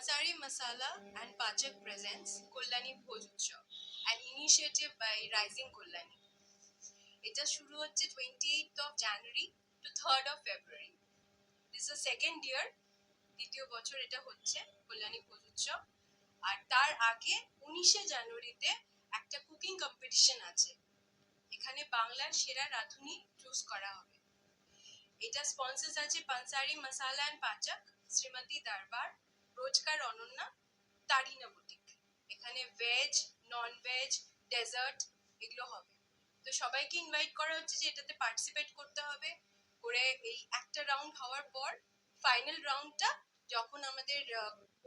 Pansari Masala and Pachak presents Kollani Bhoj Utsav, an initiative by Rising Kollani. এটা শুরু হচ্ছে twenty eighth of January to third of February this is second year দ্বিতীয় বছর এটা হচ্ছে কল্যাণী ভোজ উৎসব আর তার আগে উনিশে জানুয়ারিতে একটা কুকিং কম্পিটিশন আছে। এখানে বাংলার সেরা রাঁধুনি চুজ করা হবে। এটা স্পন্সর্স আছে পানসারি মশালা অ্যান্ড পাচক শ্রীমতী দরবার রোজকার অনন্যা তারিনা বুটিক। এখানে ভেজ নন ভেজ ডেজার্ট এগুলো হবে। তো সবাইকে ইনভাইট করা হচ্ছে যে এটাতে পার্টিসিপেট করতে হবে। করে এই একটা রাউন্ড হওয়ার পর ফাইনাল রাউন্ডটা যখন আমাদের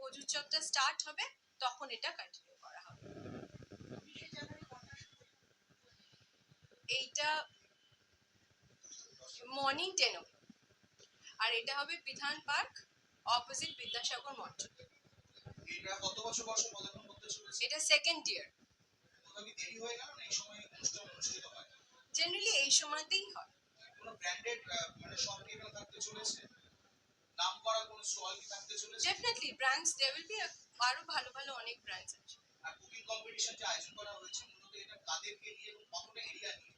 উৎসবটা স্টার্ট হবে, তখন এটা কন্টিনিউ করা হবে। এইটা মর্নিং টেন আর এটা হবে বিধান পার্ক। অপোজিট বিদ্যাসাগর মঞ্চ। এটা কত বছর বছর পদার্পণ করতে চলেছে? এটা সেকেন্ড ইয়ার কোথাও কি দেরি হয়ে গেল না এই সময় অনুষ্ঠান অনুষ্ঠিত হয়? জেনারেলি এই সময়তেই হয়। কোনো ব্র্যান্ডেড মানে শপ কি থাকতে চলেছে? নাম করা কোনো স্টল কি থাকতে চলেছে? Definitely brands they will be আরও ভালো ভালো অনেক ব্র্যান্ডস আছে। আর কুকিং কম্পিটিশন যে আয়োজন করা হয়েছে মূলত এটা কাদেরকে নিয়ে এবং কতটা এরিয়া নিয়ে?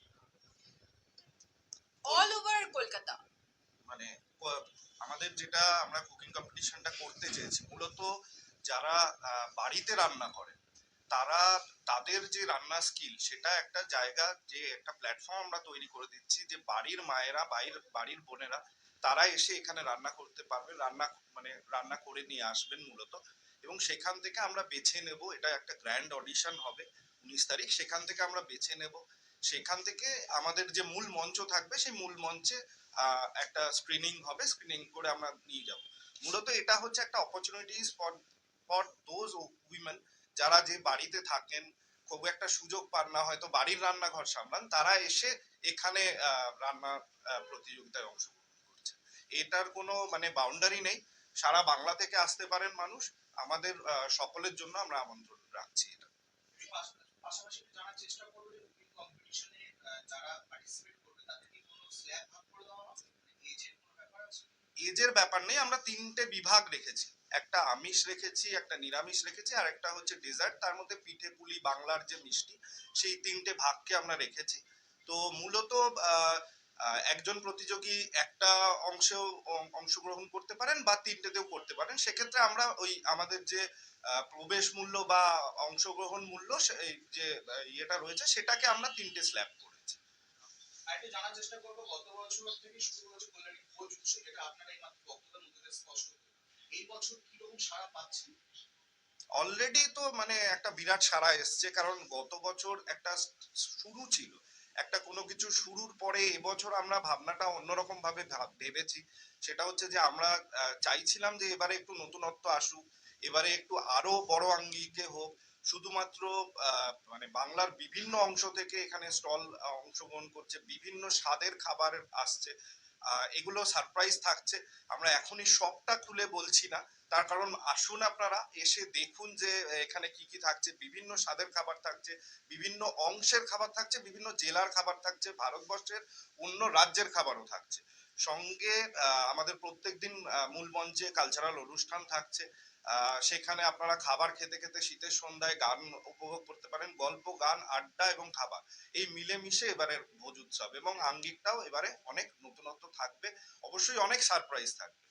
All over Kolkata. মানে আমাদের যেটা আমরা কম্পিটিশনটা করতে চেয়েছি, মূলত যারা বাড়িতে রান্না করে, তারা তাদের যে রান্না স্কিল সেটা একটা জায়গা, যে একটা প্ল্যাটফর্ম আমরা তৈরি করে দিচ্ছি যে বাড়ির মায়েরা, বাইর, বাড়ির বোনেরা, তারা এসে এখানে রান্না করতে পারবে, রান্না মানে রান্না করে নিয়ে আসবেন মূলত। এবং সেখান থেকে আমরা বেছে নেব, এটা একটা গ্র্যান্ড অডিশন হবে উনিশ তারিখ, সেখান থেকে আমরা বেছে নেব। সেখান থেকে আমাদের যে মূল মঞ্চ থাকবে, সেই মূল মঞ্চে একটা স্ক্রিনিং হবে স্ক্রিনিং করে আমরা নিয়ে যাব। মূলত এটা হচ্ছে একটা opportunities for for those women যারা যে বাড়িতে থাকেন, খুব একটা সুযোগ পান না, হয়তো বাড়ির রান্নাঘর সামলান, তারা এসে এখানে রান্না প্রতিযোগিতায় অংশগ্রহণ করছে এটার কোনো মানে বাউন্ডারি নেই। সারা বাংলা থেকে আসতে পারেন মানুষ, আমাদের সকলের জন্য আমরা আমন্ত্রণ রাখছি এটা। পাশাপাশি জানার চেষ্টা করব যারা মানে এজের কোনো ব্যাপার আছে এজের ব্যাপার নেই, আমরা তিনটে বিভাগ রেখেছি। একটা আমিষ রেখেছি, একটা নিরামিষ রেখেছি, আর একটা হচ্ছে ডেজার্ট। তার মধ্যে পিঠে পুলি, বাংলার যে মিষ্টি, সেই তিনটে ভাগকে আমরা রেখেছি। তো মূলত একজন প্রতিযোগী একটা অংশেও অংশগ্রহণ করতে পারেন বা তিনটেতেও করতে পারেন। সেক্ষেত্রে আমরা ওই আমাদের যে প্রবেশ মূল্য বা অংশগ্রহণ মূল্য যে ইয়েটা রয়েছে, সেটাকে আমরা তিনটে স্ল্যাব আর জানার চেষ্টা করব, গত বছর থেকে শুরু হয়েছে কল্যাণী ভোজ এটা আপনারা এই মাত্র বক্তব্যের মধ্যে স্পষ্ট এই বছর কীরকম সাড়া পাচ্ছেন? অলরেডি তো মানে একটা বিরাট সাড়া এসছে, কারণ গত বছর একটা শুরু ছিল। একটা কোনো কিছু শুরুর পরে এবছর আমরা ভাবনাটা অন্যরকম ভাবে ভাব- ভেবেছি। সেটা হচ্ছে যে আমরা চাইছিলাম যে এবারে একটু নতুনত্ব আসুক, এবারে একটু আরও বড় আঙ্গিকে হোক শুধুমাত্র মানে বাংলার বিভিন্ন অংশ থেকে এখানে স্টল অংশগ্রহণ করছে, বিভিন্ন স্বাদের খাবার আসছে এগুলো সারপ্রাইজ থাকছে। আমরা এখনই সবটা খুলে বলছি না। তার কারণ আসুন আপনারা, এসে দেখুন যে এখানে কি কি থাকছে, বিভিন্ন স্বাদের খাবার থাকছে, বিভিন্ন অংশের খাবার থাকছে, বিভিন্ন জেলার খাবার থাকছে, ভারতবর্ষের অন্য রাজ্যের খাবারও থাকছে। সঙ্গে আমাদের প্রত্যেকদিন মূল মঞ্চে কালচারাল অনুষ্ঠান থাকছে। সেখানে আপনারা খাবার খেতে খেতে শীতের সন্ধ্যায় গান উপভোগ করতে পারেন গল্প গান আড্ডা এবং খাবার। এই মিলেমিশে এবারে ভোজ উৎসব এবং আঙ্গিকটাও এবারে অনেক নতুনত্ব থাকবে। অবশ্যই অনেক সারপ্রাইজ থাকবে।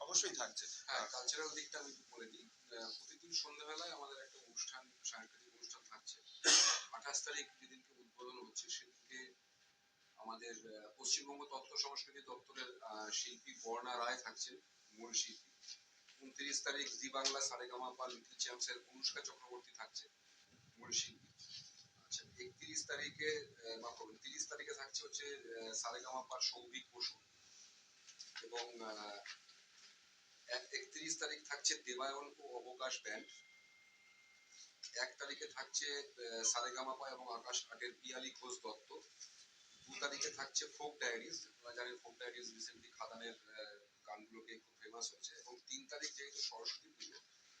অবশ্যই থাকছে। হ্যাঁ কালচারাল দিকটা আমি বলে দিই। আহ, প্রতিদিন সন্ধ্যাবেলায় আমাদের একটা অনুষ্ঠান সাংস্কৃতিক অনুষ্ঠান থাকছে। আঠাশ তারিখ যেদিনকে উদ্বোধন হচ্ছে সেদিনকে আমাদের পশ্চিমবঙ্গ তথ্য সংস্কৃতি দপ্তরের শিল্পী বর্ণা রায় থাকছেন, মূল শিল্পী। উনত্রিশ তারিখ জি বাংলা সারেগামা পা লিটল চ্যাম্পসের অনুষ্কা চক্রবর্তী থাকছে, মূল শিল্পী। আচ্ছা একত্রিশ তারিখে তিরিশ তারিখে থাকছে হচ্ছে সৌভিক বসু। এবং একত্রিশ তারিখ থাকছে দেবায়ন ও অবকাশ ব্যান্ড। এক তারিখে থাকছে সারেগামাপা এবং আকাশ আটের পিয়ালি ঘোষ দত্ত। দু তারিখে থাকছে ফোক ডায়েরিজ। আপনারা জানেন ফোক ডায়েরিজ রিসেন্টলি খাদানের গানগুলোকে খুব ফেমাস হচ্ছে। এবং তিন তারিখ যেহেতু সরস্বতী পুজো,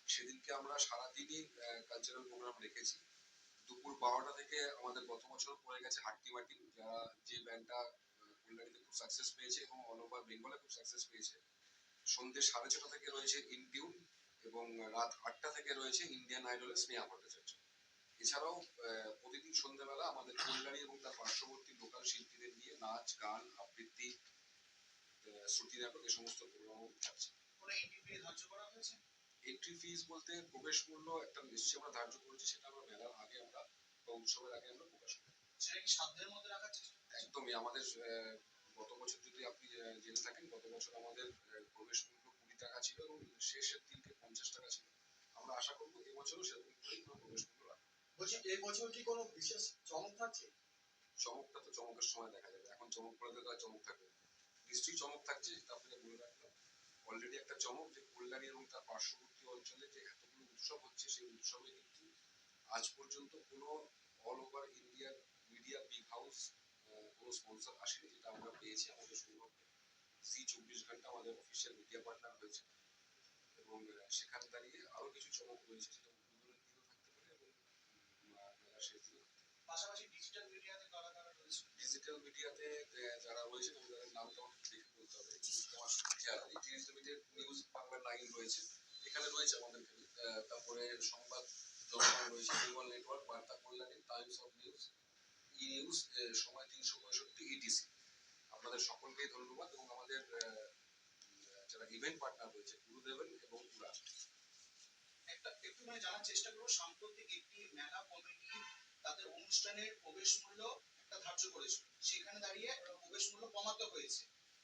সেদিনকে আমরা সারাদিনই কালচারাল প্রোগ্রাম রেখেছি। দুপুর বারোটা থেকে আমাদের গত বছর পড়ে গেছে হাট্টি মাটি যারা যে ব্যান্ডটা কল্যাণীতে খুব সাকসেস পেয়েছে এবং অল ওভার বেঙ্গলে খুব সাকসেস পেয়েছে, সন্ধ্যে সাড়ে ছটা থেকে রয়েছে ইনটিউন এবং রাত আটটা থেকে রয়েছে ইন্ডিয়ান আইডলের স্নেহা ভট্টাচার্য। এছাড়াও আহ, প্রতিদিন সন্ধ্যেবেলা আমাদের কল্যাণী এবং তার পার্শ্ববর্তী লোকাল শিল্পীদের নিয়ে নাচ গান আবৃত্তি শ্রুতি নাটক এই সমস্ত প্রোগ্রাম থাকছে। এন্ট্রি ধার্য করা হয়েছে? এন্ট্রি ফিস বলতে প্রবেশ মূল্য একটা নিশ্চয়ই আমরা ধার্য করেছি সেটা আমরা মেলার আগে আমরা বা উৎসবের আগে আমরা প্রকাশ করি। সেটা কি সাধ্যের মধ্যে রাখার চেষ্টা একদমই আমাদের আহ, গত বছর যদি আপনি জেনে থাকেন গত বছর আমাদের প্রবেশ মূল্য কুড়ি টাকা ছিল এবং শেষের দিনকে পঞ্চাশ টাকা ছিল। আমরা আশা করব এবছরও সেরকম করেই প্রবেশ মূল্য বলছি, এই বছর কি কোনো বিশেষ চমক থাকছে? চমকটা তো চমকের সময় দেখা যাবে। এখন চমক পড়ে তো চমক থাকবে। নিশ্চয়ই চমক থাকছে, সেটা আপনাকে বলে রাখলাম। অলরেডি একটা চমক যে কল্যাণী এবং তার পার্শ্ববর্তী অঞ্চলে যে এতগুলো উৎসব হচ্ছে, সেই উৎসবে কিন্তু আজ পর্যন্ত কোনো অল ওভার ইন্ডিয়ার মিডিয়া বিগ হাউস কোনো স্পন্সর আসেনি, যেটা আমরা পেয়েছি আমাদের সৌভাগ্য। জি চব্বিশ ঘণ্টা আমাদের অফিসিয়াল মিডিয়া পার্টনার হয়েছে। এবং সেখানে দাঁড়িয়ে আরও কিছু চমক রয়েছে সেটা উদ্বোধনের দিনও থাকতে পারে এবং উম, আহ, মেলার শেষ দিনও থাকতে পারে। ডিজিটাল মিডিয়াতে রয়েছে? যারা রয়েছেন তাদের নামটা আমাকে দেখে বলতে হবে। এই জিনিসটা খেয়াল মিডিয়ার নিউজ বাংলা নাইন রয়েছে, এখানে রয়েছে আমাদের তারপরে সংবাদ জনগণ রয়েছে বেঙ্গল নেটওয়ার্ক বার্তা Kalyani times of news E news সময় তিনশো পঁয়ষট্টি ইটিসি আপনাদের সকলকেই ধন্যবাদ এবং আমাদের যারা ইভেন্ট পার্টনার রয়েছে গুরুদেবন এবং উড়া একটা মানে জানার চেষ্টা করব সাম্প্রতিক একটি মেলা কমিটি তাদের অনুষ্ঠানের প্রবেশ মূল্য একটা ধার্য করেছিল সেখানে দাঁড়িয়ে প্রবেশ মূল্য কমাতে হয়েছে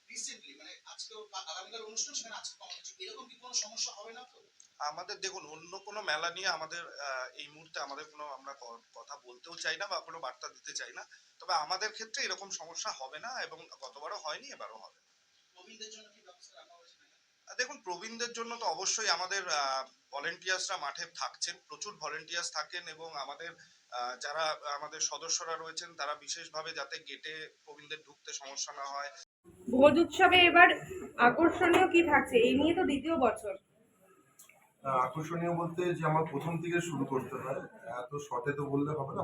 রিসেন্টলি মানে আজকে আগামীকাল অনুষ্ঠান সেখানে আজকে কমাতে। এরকম কি কোনো সমস্যা হবে না তো আমাদের দেখুন অন্য কোনো মেলা নিয়ে আমাদের আহ, এই মুহূর্তে আমাদের কোনো আমরা কথা বলতেও চাই না বা কোনো বার্তা দিতে চাই না তবে আমাদের ক্ষেত্রে এরকম সমস্যা হবে না এবং গতবারও হয়নি এবারও হবে না। প্রবীণদের জন্য কি ব্যবস্থা রাখা হয়েছে মেলা আর দেখুন প্রবীণদের জন্য তো অবশ্যই আমাদের ভলেন্টিয়ার্সরা মাঠে থাকছেন প্রচুর ভলেন্টিয়ার্স থাকেন এবং আমাদের যারা আমাদের সদস্যরা রয়েছেন তারা বিশেষভাবে যাতে গেটে প্রবীণদের ঢুকতে সমস্যা না হয়। ভোজ উৎসবে এবার আকর্ষণীয় কি থাকছে? এই নিয়ে তো দ্বিতীয় বছর। আকর্ষণীয় বলতে যে আমার প্রথম থেকে শুরু করতে হয় এত শর্টে তো বললে হবে না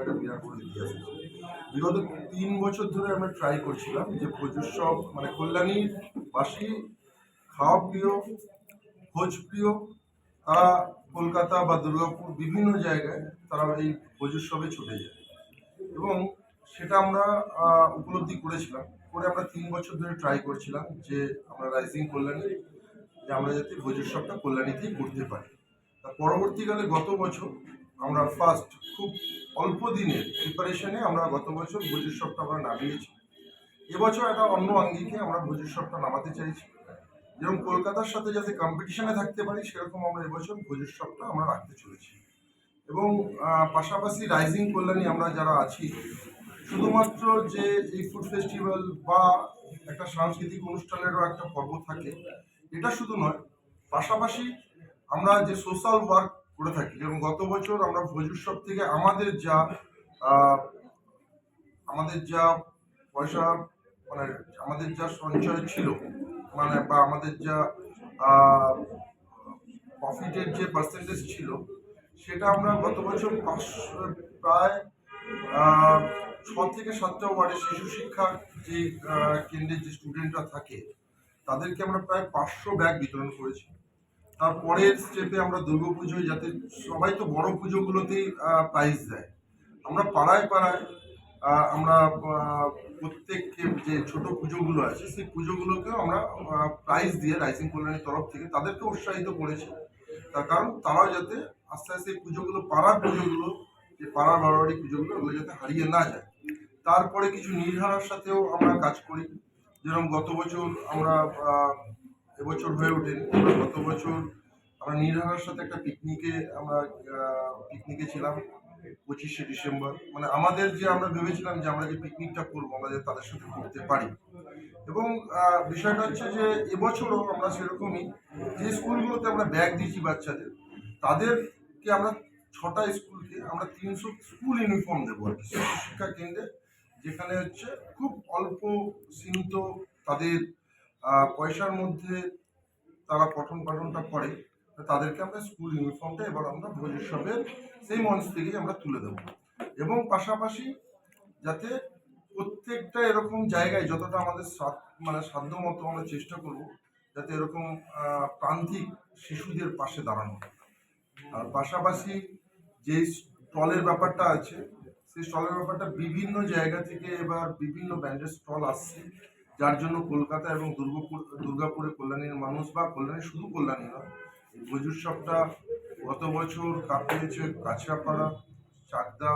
একটা বিরাট বড় ইতিহাস বিগত তিন বছর ধরে আমরা ট্রাই করছিলাম যে ভোজোৎসব মানে কল্যাণীর বাসী খাওয়া প্রিয়, ভোজ প্রিয়, তারা কলকাতা বা দুর্গাপুর বিভিন্ন জায়গায় তারা এই ভোজোৎসবে ছুটে যায়। এবং সেটা আমরা উপলব্ধি করেছিলাম, করে আমরা তিন বছর ধরে ট্রাই করছিলাম যে আমরা রাইজিং কল্যাণী, যে আমরা যাতে ভোজোৎসবটা কল্যাণীতেই করতে পারি। তা পরবর্তীকালে গত বছর আমরা ফার্স্ট খুব অল্প দিনের প্রিপারেশনে আমরা গত বছর ভোজোৎসবটা আমরা নামিয়েছি। এবছর একটা অন্য আঙ্গিকে আমরা ভোজোৎসবটা নামাতে চাইছি। যেরকম কলকাতার সাথে যাতে কম্পিটিশনে থাকতে পারি, সেরকম আমরা এবছর ভোজোৎসবটা আমরা রাখতে চলেছি। এবং পাশাপাশি রাইজিং কল্যাণী আমরা যারা আছি, শুধুমাত্র যে এই ফুড ফেস্টিভ্যাল বা একটা সাংস্কৃতিক অনুষ্ঠানেরও একটা পর্ব থাকে, এটা শুধু নয়, পাশাপাশি আমরা যে সোশ্যাল ওয়ার্ক করে থাকি, যেমন গত বছর আমরা ভোজ উৎসব থেকে আমাদের যা আমাদের যা পয়সা মানে আমাদের যা সঞ্চয় ছিল মানে বা আমাদের যা প্রফিটের যে পার্সেন্টেজ ছিল, সেটা আমরা গত বছর পাঁচশো, প্রায় ছ থেকে সাতটা ওয়ার্ডের শিশু শিক্ষা যে কেন্দ্রের যে স্টুডেন্টরা থাকে, তাদেরকে আমরা প্রায় পাঁচশো ব্যাগ বিতরণ করেছি। তারপরের স্টেপে আমরা দুর্গাপুজোয় যাতে সবাই তো বড় পুজোগুলোতেই প্রাইজ দেয়। আমরা পাড়ায় পাড়ায় আমরা আহ, প্রত্যেককে যে ছোট পুজোগুলো আছে সেই পুজোগুলোকেও আমরা প্রাইজ দিয়ে রাইজিং কল্যাণীর তরফ থেকে তাদেরকে উৎসাহিত করেছি। তার কারণ তারাও যাতে আস্তে আস্তে পুজোগুলো পাড়ার পুজোগুলো যে পাড়ার বারোয়ারি পুজোগুলো ওগুলো যাতে হারিয়ে না যায়। তারপরে কিছু নির্ধারার সাথেও আমরা কাজ করি। যেরকম গত বছর আমরা এবছর হয়ে ওঠেনি গত বছর আমরা নির্ধারার সাথে একটা পিকনিকে আমরা পিকনিকে ছিলাম। পঁচিশে ডিসেম্বর। মানে আমাদের যে আমরা ভেবেছিলাম যে আমরা যে পিকনিকটা করব, আমরা যাতে তাদের সাথে করতে পারি। এবং বিষয়টা হচ্ছে যে এবছরও আমরা সেরকমই যে স্কুলগুলোতে আমরা ব্যাগ দিয়েছি বাচ্চাদের, তাদেরকে আমরা ছটা স্কুলকে আমরা তিনশো স্কুল ইউনিফর্ম দেবো আর কি, শিক্ষা কেন্দ্রে, যেখানে হচ্ছে খুব অল্প সীমিত তাদের পয়সার মধ্যে তারা পঠন পাঠনটা করে। তাদেরকে আমরা স্কুল ইউনিফর্মটা এবার আমরা ভোজ উৎসবের সেই মঞ্চ থেকেই আমরা তুলে দেবো। এবং পাশাপাশি যাতে প্রত্যেকটা এরকম জায়গায় যতটা আমাদের মানে সাধ্য মতো আমরা চেষ্টা করব, যাতে এরকম প্রান্তিক শিশুদের পাশে দাঁড়ানো। আর পাশাপাশি যে স্টলের ব্যাপারটা আছে, সেই স্টলের ব্যাপারটা বিভিন্ন জায়গা থেকে এবার বিভিন্ন ব্র্যান্ডের স্টল আসছে। যার জন্য কলকাতা এবং দুর্গাপুর, দুর্গাপুরে কল্যাণীর মানুষ বা কল্যাণী শুধু কল্যাণী নয় ভোজ উৎসবটা গত বছর কাঁপিয়েছে কাছড়াপাড়া চাকদা,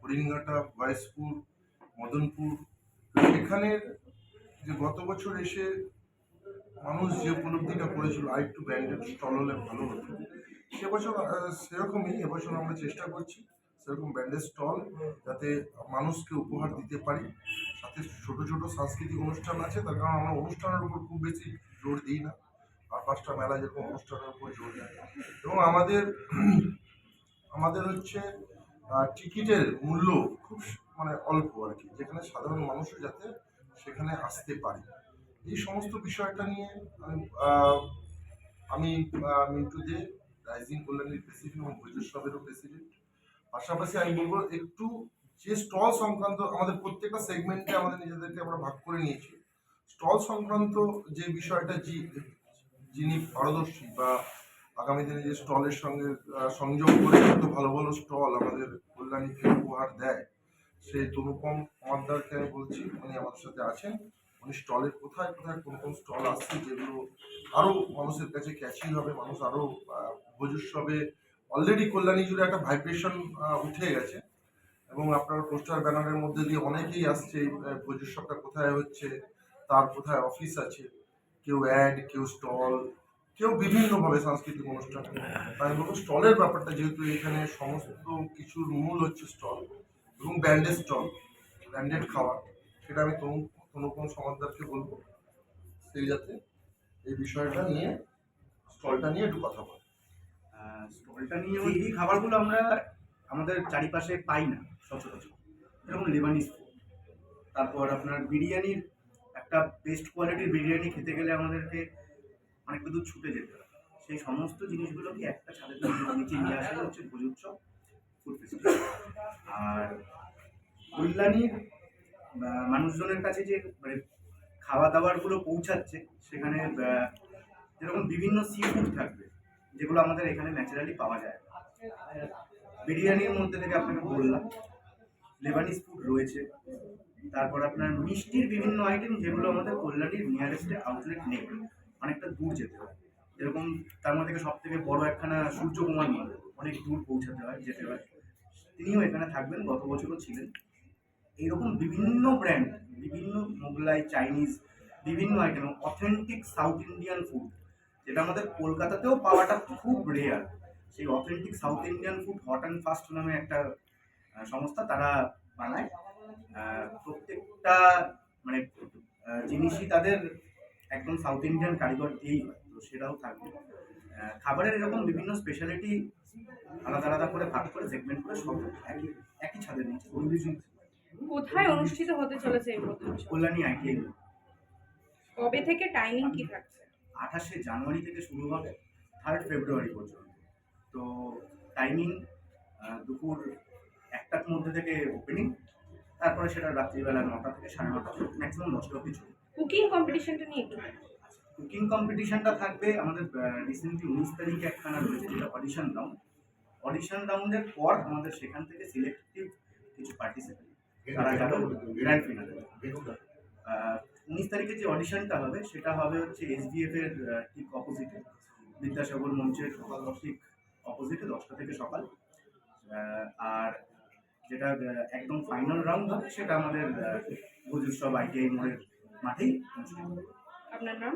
হরিণঘাটা ভয়েসপুর মদনপুর। এখানে যে গত বছর এসে মানুষ যে উপলব্ধিটা করেছিল আরেকটু ব্র্যান্ডেড স্টল হলে ভালো হতো। সে বছর সেরকমই এবছর আমরা চেষ্টা করছি সেরকম ব্র্যান্ডেড স্টল যাতে মানুষকে উপহার দিতে পারি। সাথে ছোট ছোট সাংস্কৃতিক অনুষ্ঠান আছে, তার কারণ আমরা অনুষ্ঠানের উপর খুব বেশি জোর দিই না। আর পাঁচটা মেলা যেরকম অনুষ্ঠানের উপর জোর দেয়। এবং আমাদের আমাদের হচ্ছে টিকিটের মূল্য খুব মানে অল্প আর কি, যেখানে সাধারণ মানুষও যাতে সেখানে আসতে পারে। এই সমস্ত বিষয়টা নিয়ে আমি মিন্টু দে, রাইজিং কল্যাণীর প্রেসিডেন্ট এবং ভৈজস্বরেরও প্রেসিডেন্ট। পাশাপাশি আমি বলব, একটু যে স্টল সংক্রান্ত আমাদের প্রত্যেকটা সেগমেন্টে আমাদের নিজেদেরকে আমরা ভাগ করে নিয়েছি। স্টল সংক্রান্ত যে বিষয়টা, জি- যিনি পারদর্শী বা আগামী দিনে যে স্টলের সঙ্গে সংযোগ করে যত ভালো ভালো স্টল আমাদের কল্যাণীকে উপহার দেয় সেই তনুপম আমারদারকে আমি বলছি উনি আমাদের সাথে আছেন। উনি স্টলের কোথায় কোথায় কোন কোন স্টল আসছে যেগুলো আরও মানুষের কাছে ক্যাচি হবে মানুষ আরও আহ, ভোজ উৎসবে অলরেডি কল্যাণী জুড়ে একটা ভাইব্রেশন উঠে গেছে। এবং আপনার পোস্টার ব্যানারের মধ্যে দিয়ে অনেকেই আসছে আহ, কোথায় হচ্ছে তার কোথায় অফিস আছে। কেউ অ্যাড কেউ স্টল কেউ বিভিন্নভাবে সাংস্কৃতিক অনুষ্ঠান। আমি বলব স্টলের ব্যাপারটা যেহেতু এখানে সমস্ত কিছুর মূল হচ্ছে স্টল এবং ব্র্যান্ডেড স্টল ব্র্যান্ডেড খাবার সেটা আমি তরুণ, কোনো কোনো সমাদারকে বলব সেই যাতে এই বিষয়টা নিয়ে স্টলটা নিয়ে একটু কথা বলে। স্টলটা নিয়ে ওই এই খাবারগুলো আমরা আমাদের চারিপাশে পাই না, সচরাচর। যেরকম লেবানিজ ফুড তারপর আপনার বিরিয়ানির একটা বেস্ট কোয়ালিটির বিরিয়ানি খেতে গেলে আমাদেরকে অনেকটা দূর ছুটে যেতে হয় সেই সমস্ত জিনিসগুলোকে একটা ছাদের নিচে নিয়ে আসা হচ্ছে ভোজ উৎসব ফুড ফেস্টিভ্যাল আর কল্যাণীর মানুষজনের কাছে যে মানে খাওয়া দাওয়ারগুলো পৌঁছাচ্ছে, সেখানে যেরকম বিভিন্ন সি ফুড থাকবে, যেগুলো আমাদের এখানে ন্যাচারালি পাওয়া যায়। বিরিয়ানির মধ্যে থেকে আপনাকে বললাম লেবানিজ ফুড রয়েছে। তারপর আপনার মিষ্টির বিভিন্ন আইটেম যেগুলো আমাদের কল্যাণীর নিয়ারেস্টে আউটলেট নেই, অনেকটা দূর যেতে হয়। যেরকম তার মধ্যে সব থেকে বড় একখানা সূর্যকুমার মন্দির, অনেক দূর পৌঁছাতে হয় যেতে হয়। তিনিও এখানে থাকবেন, গত বছরও ছিলেন। এইরকম বিভিন্ন ব্র্যান্ড বিভিন্ন মোগলাই চাইনিজ বিভিন্ন item authentic South Indian food যেটা আমাদের কলকাতাতেও পাওয়াটা খুব রেয়ার সেই authentic South Indian food hot and fast নামে একটা সংস্থা তারা বানায়। প্রত্যেকটা মানে জিনিসই তাদের একদম সাউথ ইন্ডিয়ান কারিগর দিয়েই হয় তো সেটাও থাকবে। খাবারের এরকম বিভিন্ন স্পেশালিটি আলাদা আলাদা করে ভাগ করে সেগমেন্ট করে সব একই একই ছাদের নিচে। কোথায় অনুষ্ঠিত হতে চলেছে এই কল্যাণী আইটিআই কবে থেকে টাইমিং কি থাকছে? আঠাশে জানুয়ারি থেকে শুরু হবে থার্ড ফেব্রুয়ারি পর্যন্ত। তো টাইমিং দুপুর একটার মধ্যে থেকে ওপেনিং তারপরে সেটা রাত্রিবেলা নটা থেকে সাড়ে নটা ম্যাক্সিমাম দশটা অব্দি চলবে। কুকিং কম্পিটিশনটা নিয়ে একটু কুকিং কম্পিটিশনটা থাকবে আমাদের রিসেন্টলি উনিশ তারিখে একখানা রয়েছে যেটা অডিশন রাউন্ড অডিশন রাউন্ডের পর আমাদের সেখান থেকে সিলেক্টিভ কিছু পার্টিসিপেন্ট তারা যাবে গ্র্যান্ড ফিনালে উনিশ তারিখে যে অডিশনটা হবে সেটা হবে হচ্ছে এসবিএফ এর ঠিক অপোজিটে বিদ্যাসাগর মঞ্চের ঠিক অপোজিটে দশটা থেকে সকাল। আর যেটা একদম ফাইনাল রাউন্ড হবে সেটা আমাদের ভোজ সব আইটিআই মোড়ের মাঠেই আপনার নাম?